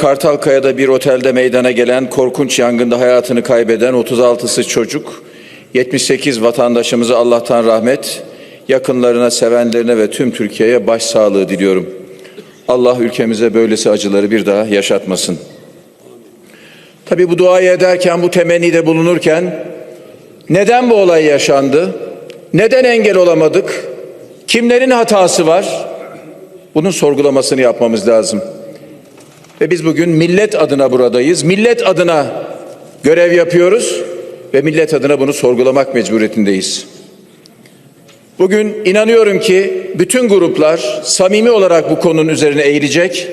Kartalkaya'da bir otelde meydana gelen korkunç yangında hayatını kaybeden 36'sı çocuk, 78 vatandaşımıza Allah'tan rahmet, yakınlarına, sevenlerine ve tüm Türkiye'ye başsağlığı diliyorum. Allah ülkemize böylesi acıları bir daha yaşatmasın. Tabii bu duayı ederken, bu temennide bulunurken neden bu olay yaşandı? Neden engel olamadık? Kimlerin hatası var? Bunun sorgulamasını yapmamız lazım. Ve biz bugün millet adına buradayız. Millet adına görev yapıyoruz ve millet adına bunu sorgulamak mecburiyetindeyiz. Bugün inanıyorum ki bütün gruplar samimi olarak bu konunun üzerine eğilecek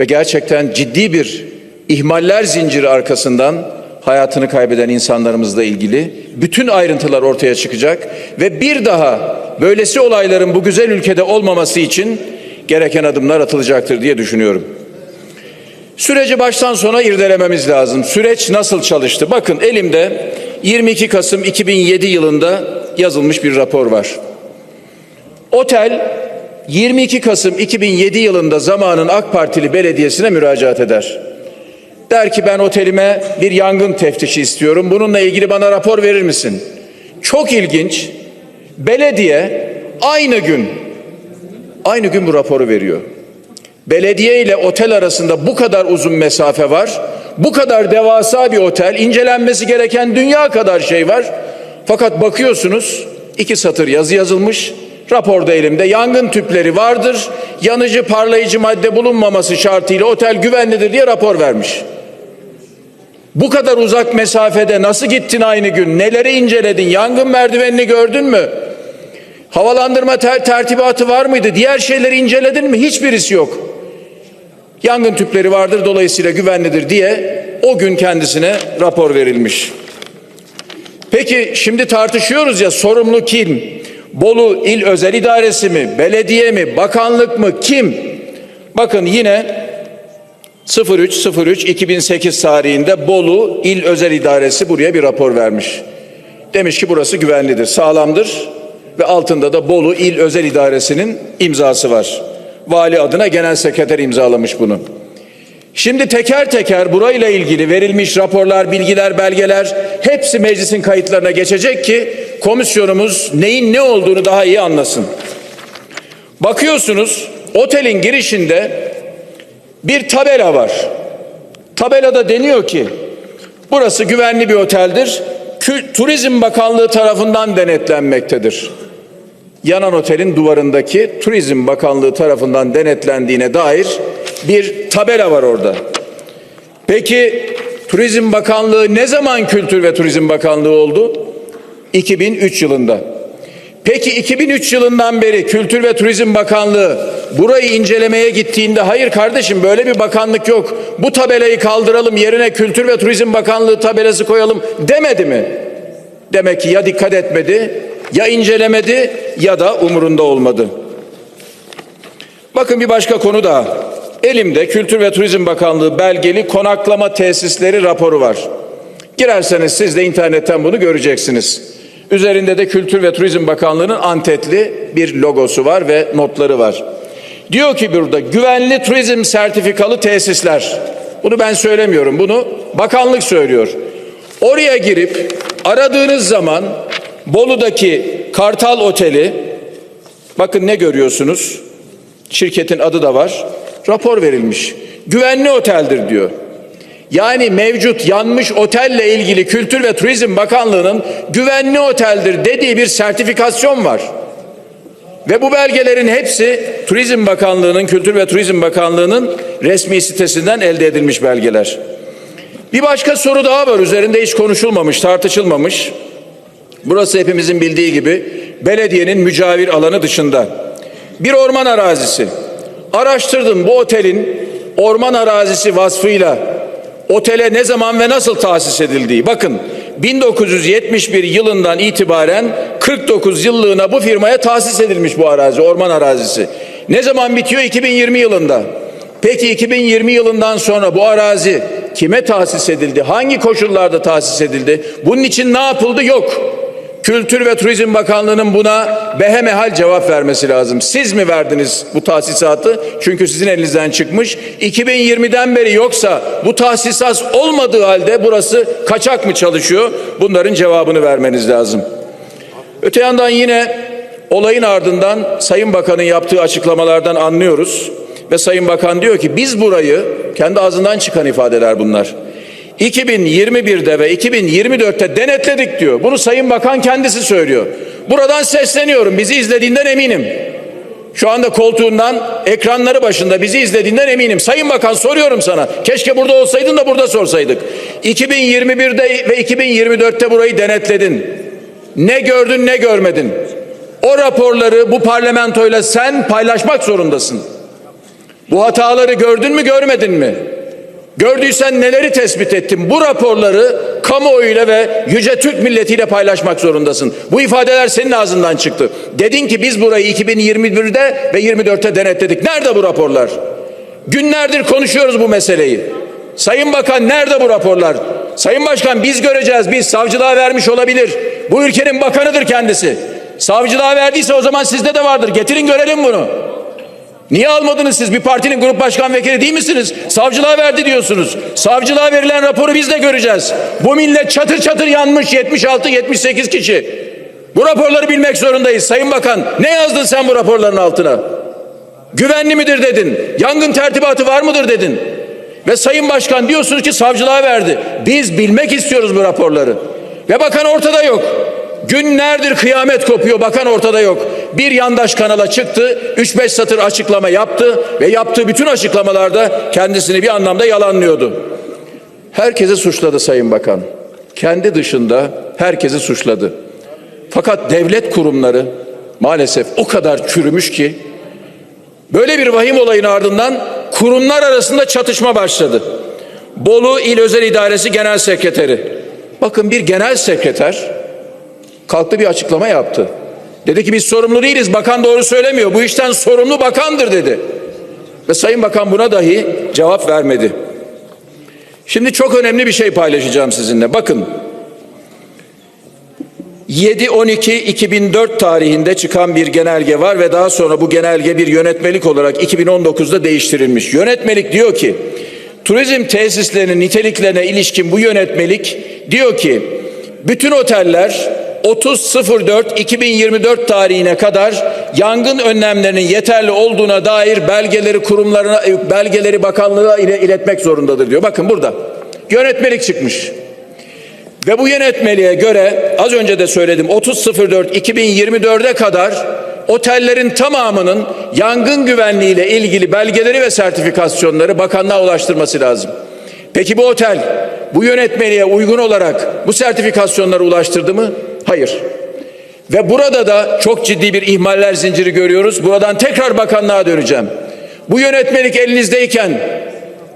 ve gerçekten ciddi bir ihmaller zinciri arkasından hayatını kaybeden insanlarımızla ilgili bütün ayrıntılar ortaya çıkacak ve bir daha böylesi olayların bu güzel ülkede olmaması için gereken adımlar atılacaktır diye düşünüyorum. Süreci baştan sona irdelememiz lazım. Süreç nasıl çalıştı? Bakın elimde 22 Kasım 2007 yılında yazılmış bir rapor var. Otel 22 Kasım 2007 yılında zamanın AK Partili belediyesine müracaat eder. Der ki ben otelime bir yangın teftişi istiyorum. Bununla ilgili bana rapor verir misin? Çok ilginç. Belediye aynı gün aynı gün bu raporu veriyor. Belediye ile otel arasında bu kadar uzun mesafe var. Bu kadar devasa bir otel, incelenmesi gereken dünya kadar şey var. Fakat bakıyorsunuz iki satır yazı yazılmış. Raporda elimde yangın tüpleri vardır. Yanıcı parlayıcı madde bulunmaması şartıyla otel güvenlidir diye rapor vermiş. Bu kadar uzak mesafede nasıl gittin aynı gün? Neleri inceledin? Yangın merdivenini gördün mü? Havalandırma ter tertibatı var mıydı? Diğer şeyleri inceledin mi? Hiçbirisi yok. Yangın tüpleri vardır dolayısıyla güvenlidir diye o gün kendisine rapor verilmiş. Peki şimdi tartışıyoruz ya sorumlu kim? Bolu İl Özel İdaresi mi? Belediye mi? Bakanlık mı? Kim? Bakın yine 03.03.2008 tarihinde Bolu İl Özel İdaresi buraya bir rapor vermiş. Demiş ki burası güvenlidir, sağlamdır ve altında da Bolu İl Özel İdaresi'nin imzası var. Vali adına genel sekreter imzalamış bunu. Şimdi teker teker burayla ilgili verilmiş raporlar, bilgiler, belgeler hepsi meclisin kayıtlarına geçecek ki komisyonumuz neyin ne olduğunu daha iyi anlasın. Bakıyorsunuz otelin girişinde bir tabela var. Tabelada deniyor ki burası güvenli bir oteldir. Turizm Bakanlığı tarafından denetlenmektedir. Yanan otelin duvarındaki Turizm Bakanlığı tarafından denetlendiğine dair bir tabela var orada. Peki Turizm Bakanlığı ne zaman Kültür ve Turizm Bakanlığı oldu? 2003 yılında. Peki 2003 yılından beri Kültür ve Turizm Bakanlığı burayı incelemeye gittiğinde hayır kardeşim böyle bir bakanlık yok. Bu tabelayı kaldıralım yerine Kültür ve Turizm Bakanlığı tabelası koyalım demedi mi? Demek ki ya dikkat etmedi, ya incelemedi ya da umurunda olmadı. Bakın bir başka konu daha. Elimde Kültür ve Turizm Bakanlığı belgeli konaklama tesisleri raporu var. Girerseniz siz de internetten bunu göreceksiniz. Üzerinde de Kültür ve Turizm Bakanlığı'nın antetli bir logosu var ve notları var. Diyor ki burada güvenli turizm sertifikalı tesisler. Bunu ben söylemiyorum. Bunu bakanlık söylüyor. Oraya girip aradığınız zaman Bolu'daki Kartal Oteli bakın ne görüyorsunuz? Şirketin adı da var. Rapor verilmiş. Güvenli oteldir diyor. Yani mevcut yanmış otelle ilgili Kültür ve Turizm Bakanlığı'nın güvenli oteldir dediği bir sertifikasyon var. Ve bu belgelerin hepsi Turizm Bakanlığı'nın, Kültür ve Turizm Bakanlığı'nın resmi sitesinden elde edilmiş belgeler. Bir başka soru daha var üzerinde hiç konuşulmamış, tartışılmamış. Burası hepimizin bildiği gibi belediyenin mücavir alanı dışında. Bir orman arazisi. Araştırdım bu otelin orman arazisi vasfıyla otele ne zaman ve nasıl tahsis edildiği. Bakın 1971 yılından itibaren 49 yıllığına bu firmaya tahsis edilmiş bu arazi, orman arazisi. Ne zaman bitiyor? 2020 yılında. Peki 2020 yılından sonra bu arazi kime tahsis edildi? Hangi koşullarda tahsis edildi? Bunun için ne yapıldı? Yok. Kültür ve Turizm Bakanlığı'nın buna behemehal cevap vermesi lazım. Siz mi verdiniz bu tahsisatı? Çünkü sizin elinizden çıkmış. 2020'den beri yoksa bu tahsisat olmadığı halde burası kaçak mı çalışıyor? Bunların cevabını vermeniz lazım. Öte yandan yine olayın ardından Sayın Bakan'ın yaptığı açıklamalardan anlıyoruz. Ve Sayın Bakan diyor ki biz burayı kendi ağzından çıkan ifadeler bunlar. 2021'de ve 2024'te denetledik diyor. Bunu Sayın Bakan kendisi söylüyor. Buradan sesleniyorum. Bizi izlediğinden eminim. Şu anda koltuğundan, ekranları başında bizi izlediğinden eminim. Sayın Bakan soruyorum sana. Keşke burada olsaydın da burada sorsaydık. 2021'de ve 2024'te burayı denetledin. Ne gördün ne görmedin. O raporları bu parlamentoyla sen paylaşmak zorundasın. Bu hataları gördün mü görmedin mi? Gördüysen neleri tespit ettin? Bu raporları kamuoyuyla ve yüce Türk milletiyle paylaşmak zorundasın. Bu ifadeler senin ağzından çıktı. Dedin ki biz burayı 2021'de ve 24'te denetledik. Nerede bu raporlar? Günlerdir konuşuyoruz bu meseleyi. Sayın Bakan nerede bu raporlar? Sayın Başkan biz göreceğiz. Biz savcılığa vermiş olabilir. Bu ülkenin bakanıdır kendisi. Savcılığa verdiyse o zaman sizde de vardır. Getirin görelim bunu. Niye almadınız siz? Bir partinin grup başkan vekili değil misiniz? Savcılığa verdi diyorsunuz. Savcılığa verilen raporu biz de göreceğiz. Bu millet çatır çatır yanmış 76-78 kişi. Bu raporları bilmek zorundayız. Sayın Bakan ne yazdın sen bu raporların altına? Güvenli midir dedin. Yangın tertibatı var mıdır dedin. Ve Sayın Başkan diyorsunuz ki savcılığa verdi. Biz bilmek istiyoruz bu raporları. Ve bakan ortada yok. Günlerdir kıyamet kopuyor bakan ortada yok. Bir yandaş kanala çıktı, 3-5 satır açıklama yaptı ve yaptığı bütün açıklamalarda kendisini bir anlamda yalanlıyordu. Herkesi suçladı Sayın Bakan. Kendi dışında herkesi suçladı. Fakat devlet kurumları maalesef o kadar çürümüş ki böyle bir vahim olayın ardından kurumlar arasında çatışma başladı. Bolu İl Özel İdaresi Genel Sekreteri. Bakın bir genel sekreter kalktı bir açıklama yaptı. Dedi ki biz sorumlu değiliz. Bakan doğru söylemiyor. Bu işten sorumlu bakandır dedi. Ve Sayın Bakan buna dahi cevap vermedi. Şimdi çok önemli bir şey paylaşacağım sizinle. Bakın 7-12-2004 tarihinde çıkan bir genelge var ve daha sonra bu genelge bir yönetmelik olarak 2019'da değiştirilmiş. Yönetmelik diyor ki turizm tesislerinin niteliklerine ilişkin bu yönetmelik diyor ki bütün oteller 30.04.2024 tarihine kadar yangın önlemlerinin yeterli olduğuna dair belgeleri kurumlarına belgeleri bakanlığa ile iletmek zorundadır diyor. Bakın burada yönetmelik çıkmış. Ve bu yönetmeliğe göre az önce de söyledim 30.04.2024'e kadar otellerin tamamının yangın güvenliği ile ilgili belgeleri ve sertifikasyonları bakanlığa ulaştırması lazım. Peki bu otel bu yönetmeliğe uygun olarak bu sertifikasyonları ulaştırdı mı? Hayır. Ve burada da çok ciddi bir ihmaller zinciri görüyoruz. Buradan tekrar bakanlığa döneceğim. Bu yönetmelik elinizdeyken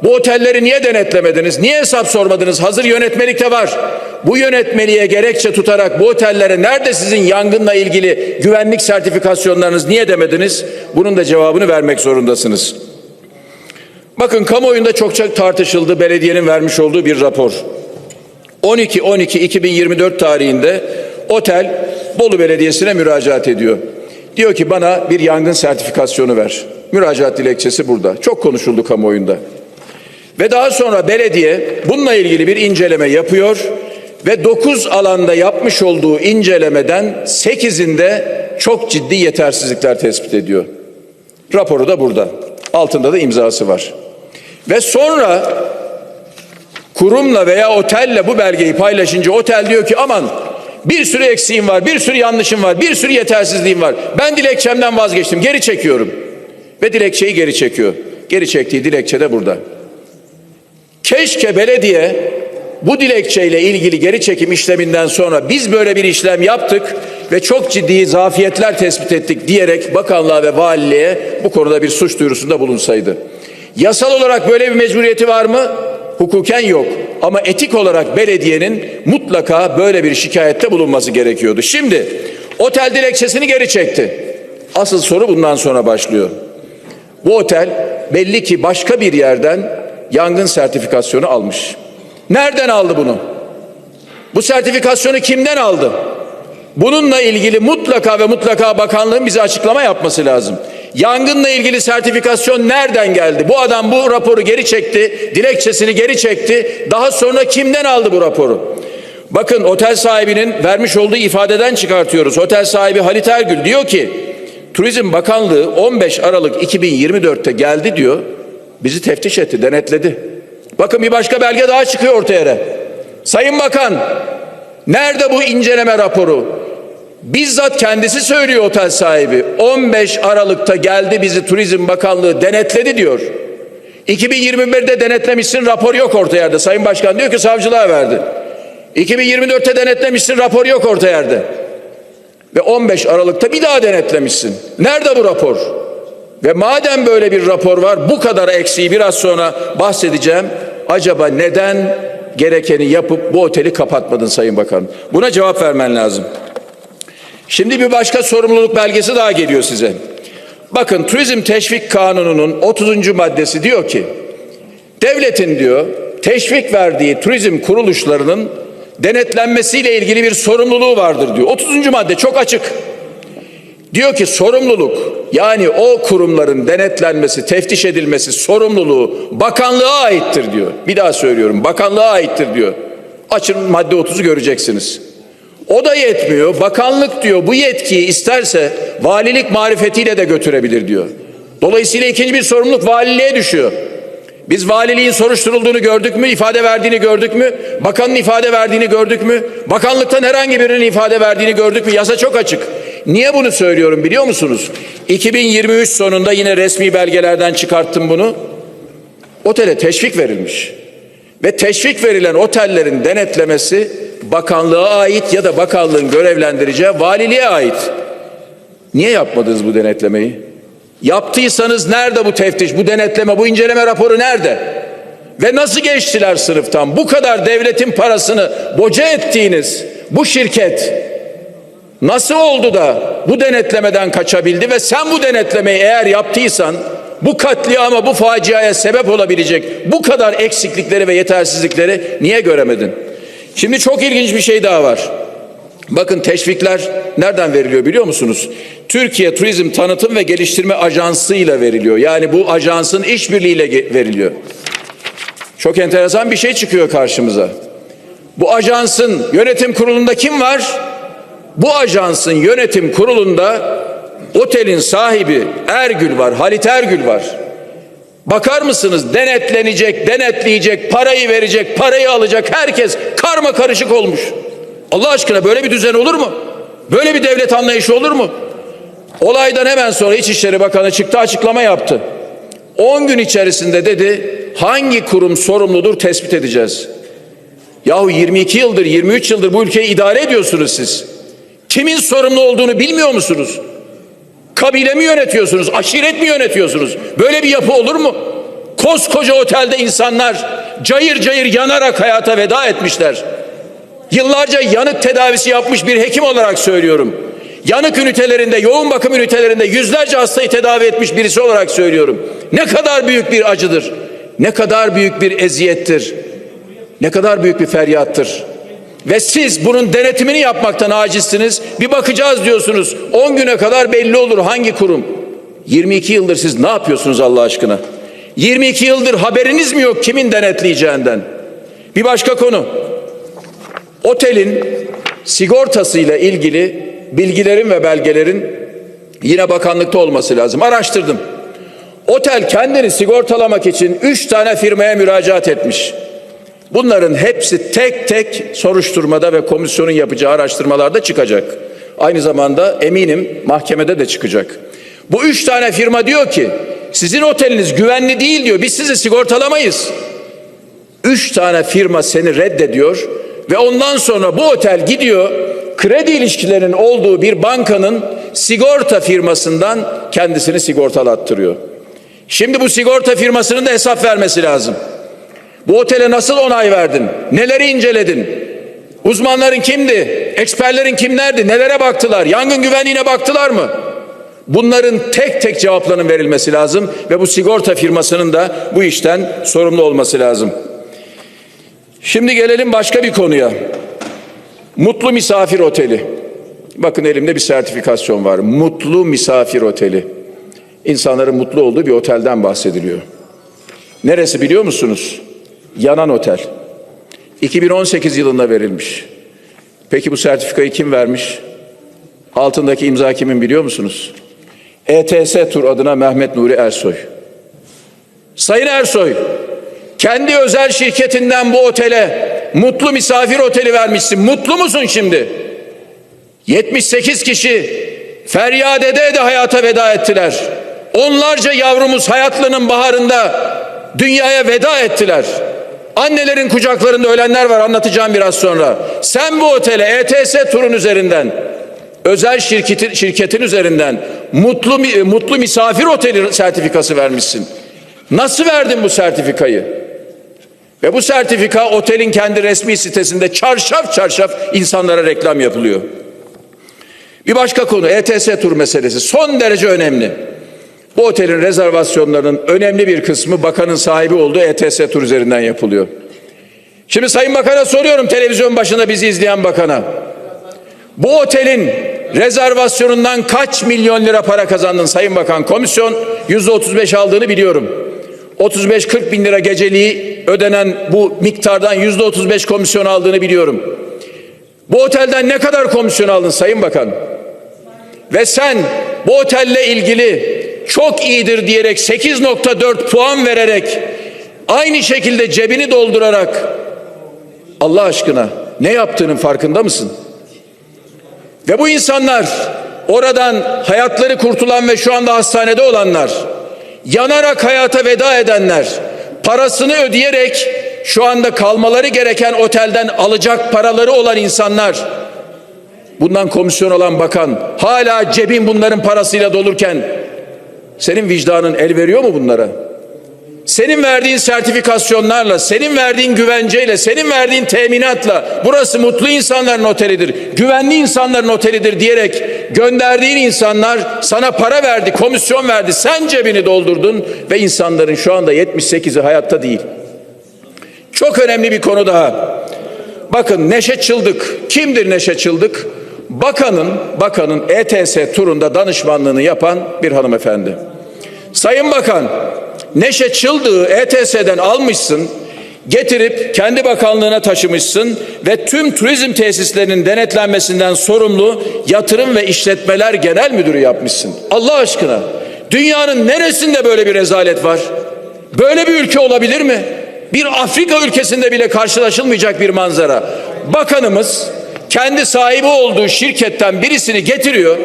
bu otelleri niye denetlemediniz? Niye hesap sormadınız? Hazır yönetmelikte var. Bu yönetmeliğe gerekçe tutarak bu otellere nerede sizin yangınla ilgili güvenlik sertifikasyonlarınız niye demediniz? Bunun da cevabını vermek zorundasınız. Bakın kamuoyunda çokça tartışıldı belediyenin vermiş olduğu bir rapor. 12-12-2024 tarihinde otel Bolu Belediyesi'ne müracaat ediyor. Diyor ki bana bir yangın sertifikasyonu ver. Müracaat dilekçesi burada. Çok konuşuldu kamuoyunda. Ve daha sonra belediye bununla ilgili bir inceleme yapıyor ve 9 alanda yapmış olduğu incelemeden 8'inde çok ciddi yetersizlikler tespit ediyor. Raporu da burada. Altında da imzası var. Ve sonra kurumla veya otelle bu belgeyi paylaşınca otel diyor ki aman bir sürü eksiğim var, bir sürü yanlışım var, bir sürü yetersizliğim var. Ben dilekçemden vazgeçtim, geri çekiyorum. Ve dilekçeyi geri çekiyor. Geri çektiği dilekçe de burada. Keşke belediye bu dilekçeyle ilgili geri çekim işleminden sonra biz böyle bir işlem yaptık ve çok ciddi zafiyetler tespit ettik diyerek bakanlığa ve valiliğe bu konuda bir suç duyurusunda bulunsaydı. Yasal olarak böyle bir mecburiyeti var mı? Hukuken yok. Ama etik olarak belediyenin mutlaka böyle bir şikayette bulunması gerekiyordu. Şimdi otel dilekçesini geri çekti. Asıl soru bundan sonra başlıyor. Bu otel belli ki başka bir yerden yangın sertifikasyonu almış. Nereden aldı bunu? Bu sertifikasyonu kimden aldı? Bununla ilgili mutlaka ve mutlaka bakanlığın bize açıklama yapması lazım. Yangınla ilgili sertifikasyon nereden geldi? Bu adam bu raporu geri çekti, dilekçesini geri çekti. Daha sonra kimden aldı bu raporu? Bakın otel sahibinin vermiş olduğu ifadeden çıkartıyoruz. Otel sahibi Halit Ergül diyor ki, Turizm Bakanlığı 15 Aralık 2024'te geldi diyor. Bizi teftiş etti, denetledi. Bakın bir başka belge daha çıkıyor ortaya. Sayın Bakan, nerede bu inceleme raporu? Bizzat kendisi söylüyor otel sahibi. 15 Aralık'ta geldi bizi Turizm Bakanlığı denetledi diyor. 2021'de denetlemişsin rapor yok orta yerde. Sayın Başkan diyor ki savcılığa verdi. 2024'te denetlemişsin rapor yok orta yerde. Ve 15 Aralık'ta bir daha denetlemişsin. Nerede bu rapor? Ve madem böyle bir rapor var bu kadar eksiği biraz sonra bahsedeceğim. Acaba neden gerekeni yapıp bu oteli kapatmadın Sayın Bakan? Buna cevap vermen lazım. Şimdi bir başka sorumluluk belgesi daha geliyor size. Bakın Turizm Teşvik Kanunu'nun 30. maddesi diyor ki devletin diyor teşvik verdiği turizm kuruluşlarının denetlenmesiyle ilgili bir sorumluluğu vardır diyor. 30. madde çok açık. Diyor ki sorumluluk yani o kurumların denetlenmesi, teftiş edilmesi sorumluluğu bakanlığa aittir diyor. Bir daha söylüyorum bakanlığa aittir diyor. Açın madde 30'u göreceksiniz. O da yetmiyor. Bakanlık diyor bu yetkiyi isterse valilik marifetiyle de götürebilir diyor. Dolayısıyla ikinci bir sorumluluk valiliğe düşüyor. Biz valiliğin soruşturulduğunu gördük mü, ifade verdiğini gördük mü? Bakanın ifade verdiğini gördük mü? Bakanlıktan herhangi birinin ifade verdiğini gördük mü? Yasa çok açık. Niye bunu söylüyorum biliyor musunuz? 2023 sonunda yine resmi belgelerden çıkarttım bunu. Otele teşvik verilmiş. Ve teşvik verilen otellerin denetlemesi bakanlığa ait ya da bakanlığın görevlendireceği valiliğe ait. Niye yapmadınız bu denetlemeyi? Yaptıysanız nerede bu teftiş, bu denetleme, bu inceleme raporu nerede? Ve nasıl geçtiler sınıftan? Bu kadar devletin parasını boca ettiğiniz bu şirket nasıl oldu da bu denetlemeden kaçabildi ve sen bu denetlemeyi eğer yaptıysan bu katliama, bu faciaya sebep olabilecek bu kadar eksiklikleri ve yetersizlikleri niye göremedin? Şimdi çok ilginç bir şey daha var. Bakın teşvikler nereden veriliyor biliyor musunuz? Türkiye Turizm Tanıtım ve Geliştirme Ajansı ile veriliyor. Yani bu ajansın işbirliğiyle veriliyor. Çok enteresan bir şey çıkıyor karşımıza. Bu ajansın yönetim kurulunda kim var? Bu ajansın yönetim kurulunda otelin sahibi Ergül var, Halit Ergül var. Bakar mısınız denetlenecek, denetleyecek, parayı verecek, parayı alacak herkes karma karışık olmuş. Allah aşkına böyle bir düzen olur mu? Böyle bir devlet anlayışı olur mu? Olaydan hemen sonra İçişleri Bakanı çıktı açıklama yaptı. 10 gün içerisinde dedi hangi kurum sorumludur tespit edeceğiz. Yahu 22 yıldır 23 yıldır bu ülkeyi idare ediyorsunuz siz. Kimin sorumlu olduğunu bilmiyor musunuz? Kabile mi yönetiyorsunuz? Aşiret mi yönetiyorsunuz? Böyle bir yapı olur mu? Koskoca otelde insanlar cayır cayır yanarak hayata veda etmişler. Yıllarca yanık tedavisi yapmış bir hekim olarak söylüyorum. Yanık ünitelerinde, yoğun bakım ünitelerinde yüzlerce hastayı tedavi etmiş birisi olarak söylüyorum. Ne kadar büyük bir acıdır. Ne kadar büyük bir eziyettir. Ne kadar büyük bir feryattır. Ve siz bunun denetimini yapmaktan acizsiniz. Bir bakacağız diyorsunuz. 10 güne kadar belli olur hangi kurum. 22 yıldır siz ne yapıyorsunuz Allah aşkına? 22 yıldır haberiniz mi yok kimin denetleyeceğinden? Bir başka konu. Otelin sigortasıyla ilgili bilgilerin ve belgelerin yine bakanlıkta olması lazım. Araştırdım. Otel kendini sigortalamak için üç tane firmaya müracaat etmiş. Bunların hepsi tek tek soruşturmada ve komisyonun yapacağı araştırmalarda çıkacak. Aynı zamanda eminim mahkemede de çıkacak. Bu üç tane firma diyor ki sizin oteliniz güvenli değil diyor. Biz sizi sigortalamayız. Üç tane firma seni reddediyor ve ondan sonra bu otel gidiyor kredi ilişkilerinin olduğu bir bankanın sigorta firmasından kendisini sigortalattırıyor. Şimdi bu sigorta firmasının da hesap vermesi lazım. Bu otele nasıl onay verdin? Neleri inceledin? Uzmanların kimdi? Eksperlerin kimlerdi? Nelere baktılar? Yangın güvenliğine baktılar mı? Bunların tek tek cevaplarının verilmesi lazım ve bu sigorta firmasının da bu işten sorumlu olması lazım. Şimdi gelelim başka bir konuya. Mutlu Misafir Oteli. Bakın elimde bir sertifikasyon var. Mutlu Misafir Oteli. İnsanların mutlu olduğu bir otelden bahsediliyor. Neresi biliyor musunuz? Yanan otel. 2018 yılında verilmiş. Peki bu sertifikayı kim vermiş? Altındaki imza kimin biliyor musunuz? ETS Tur adına Mehmet Nuri Ersoy. Sayın Ersoy, kendi özel şirketinden bu otele mutlu misafir oteli vermişsin. Mutlu musun şimdi? 78 kişi feryat ede ede hayata veda ettiler. Onlarca yavrumuz hayatlarının baharında dünyaya veda ettiler. Annelerin kucaklarında ölenler var anlatacağım biraz sonra. Sen bu otele ETS turun üzerinden özel şirketin, şirketin üzerinden mutlu mutlu misafir oteli sertifikası vermişsin. Nasıl verdin bu sertifikayı? Ve bu sertifika otelin kendi resmi sitesinde çarşaf çarşaf insanlara reklam yapılıyor. Bir başka konu ETS tur meselesi son derece önemli. Bu otelin rezervasyonlarının önemli bir kısmı bakanın sahibi olduğu ETS tur üzerinden yapılıyor. Şimdi Sayın Bakan'a soruyorum televizyon başında bizi izleyen bakana. Bu otelin rezervasyonundan kaç milyon lira para kazandın Sayın Bakan? Komisyon yüzde 35 aldığını biliyorum. 35-40 bin lira geceliği ödenen bu miktardan yüzde 35 komisyon aldığını biliyorum. Bu otelden ne kadar komisyon aldın Sayın Bakan? Ve sen bu otelle ilgili çok iyidir diyerek 8.4 puan vererek aynı şekilde cebini doldurarak Allah aşkına ne yaptığının farkında mısın? Ve bu insanlar oradan hayatları kurtulan ve şu anda hastanede olanlar, yanarak hayata veda edenler, parasını ödeyerek şu anda kalmaları gereken otelden alacak paraları olan insanlar, bundan komisyon alan bakan, hala cebin bunların parasıyla dolurken, senin vicdanın el veriyor mu bunlara? Senin verdiğin sertifikasyonlarla, senin verdiğin güvenceyle, senin verdiğin teminatla burası mutlu insanların otelidir, güvenli insanların otelidir diyerek gönderdiğin insanlar sana para verdi, komisyon verdi. Sen cebini doldurdun ve insanların şu anda 78'i hayatta değil. Çok önemli bir konu daha. Bakın Neşe Çıldık. Kimdir Neşe Çıldık? Bakanın, bakanın ETS turunda danışmanlığını yapan bir hanımefendi. Sayın Bakan, Neşe Çıldık'ı ETS'den almışsın, getirip kendi bakanlığına taşımışsın ve tüm turizm tesislerinin denetlenmesinden sorumlu Yatırım ve İşletmeler Genel Müdürü yapmışsın. Allah aşkına dünyanın neresinde böyle bir rezalet var? Böyle bir ülke olabilir mi? Bir Afrika ülkesinde bile karşılaşılmayacak bir manzara. Bakanımız kendi sahibi olduğu şirketten birisini getiriyor,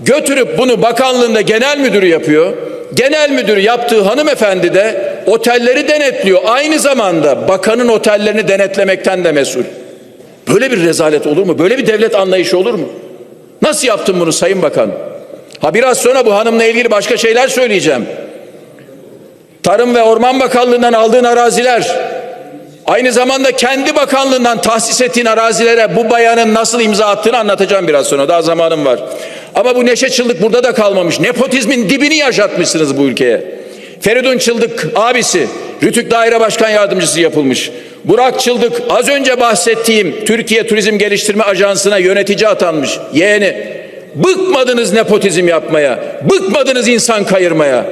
götürüp bunu bakanlığında genel müdürü yapıyor genel müdür yaptığı hanımefendi de otelleri denetliyor. Aynı zamanda bakanın otellerini denetlemekten de mesul. Böyle bir rezalet olur mu? Böyle bir devlet anlayışı olur mu? Nasıl yaptın bunu Sayın Bakan? Ha biraz sonra bu hanımla ilgili başka şeyler söyleyeceğim. Tarım ve Orman Bakanlığı'ndan aldığın araziler, aynı zamanda kendi bakanlığından tahsis ettiğin arazilere bu bayanın nasıl imza attığını anlatacağım biraz sonra. Daha zamanım var. Ama bu neşe çıldık burada da kalmamış. Nepotizmin dibini yaşatmışsınız bu ülkeye. Feridun Çıldık abisi Rütük Daire Başkan Yardımcısı yapılmış. Burak Çıldık az önce bahsettiğim Türkiye Turizm Geliştirme Ajansı'na yönetici atanmış. Yeğeni. Bıkmadınız nepotizm yapmaya. Bıkmadınız insan kayırmaya.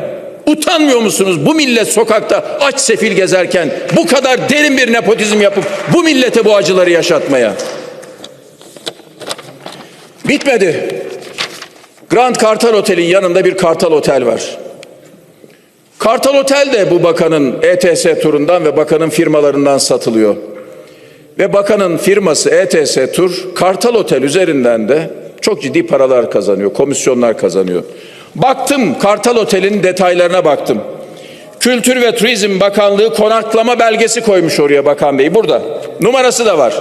Utanmıyor musunuz bu millet sokakta aç sefil gezerken bu kadar derin bir nepotizm yapıp bu millete bu acıları yaşatmaya? Bitmedi. Grand Kartal Otel'in yanında bir Kartal Otel var. Kartal Otel de bu bakanın ETS turundan ve bakanın firmalarından satılıyor. Ve bakanın firması ETS Tur Kartal Otel üzerinden de çok ciddi paralar kazanıyor, komisyonlar kazanıyor. Baktım Kartal Otel'in detaylarına baktım. Kültür ve Turizm Bakanlığı konaklama belgesi koymuş oraya Bakan Bey. Burada. Numarası da var.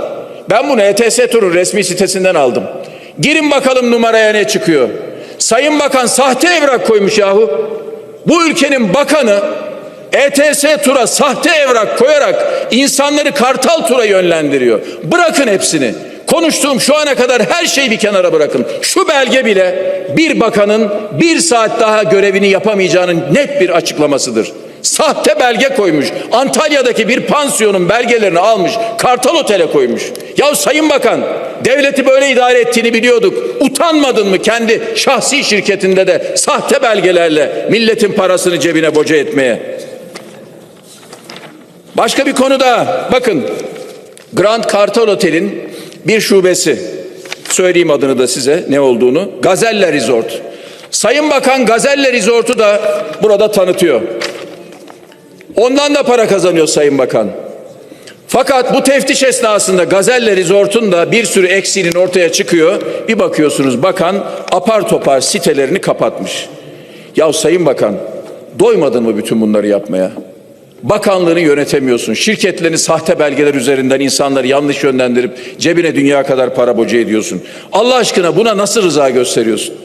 Ben bunu ETS Tur'un resmi sitesinden aldım. Girin bakalım numaraya ne çıkıyor. Sayın Bakan sahte evrak koymuş yahu. Bu ülkenin bakanı ETS tura sahte evrak koyarak insanları kartal tura yönlendiriyor. Bırakın hepsini. Konuştuğum şu ana kadar her şeyi bir kenara bırakın. Şu belge bile bir bakanın bir saat daha görevini yapamayacağının net bir açıklamasıdır. Sahte belge koymuş. Antalya'daki bir pansiyonun belgelerini almış. Kartal Otel'e koymuş. Ya Sayın Bakan Devleti böyle idare ettiğini biliyorduk. Utanmadın mı kendi şahsi şirketinde de sahte belgelerle milletin parasını cebine boca etmeye? Başka bir konu daha. Bakın Grand Kartal Otel'in bir şubesi. Söyleyeyim adını da size ne olduğunu. Gazelle Resort. Sayın Bakan Gazelle Resort'u da burada tanıtıyor. Ondan da para kazanıyor Sayın Bakan. Fakat bu teftiş esnasında Gazelle Resort'un da bir sürü eksiğinin ortaya çıkıyor. Bir bakıyorsunuz bakan apar topar sitelerini kapatmış. Ya Sayın Bakan doymadın mı bütün bunları yapmaya? Bakanlığını yönetemiyorsun. Şirketlerini sahte belgeler üzerinden insanları yanlış yönlendirip cebine dünya kadar para boca ediyorsun. Allah aşkına buna nasıl rıza gösteriyorsun?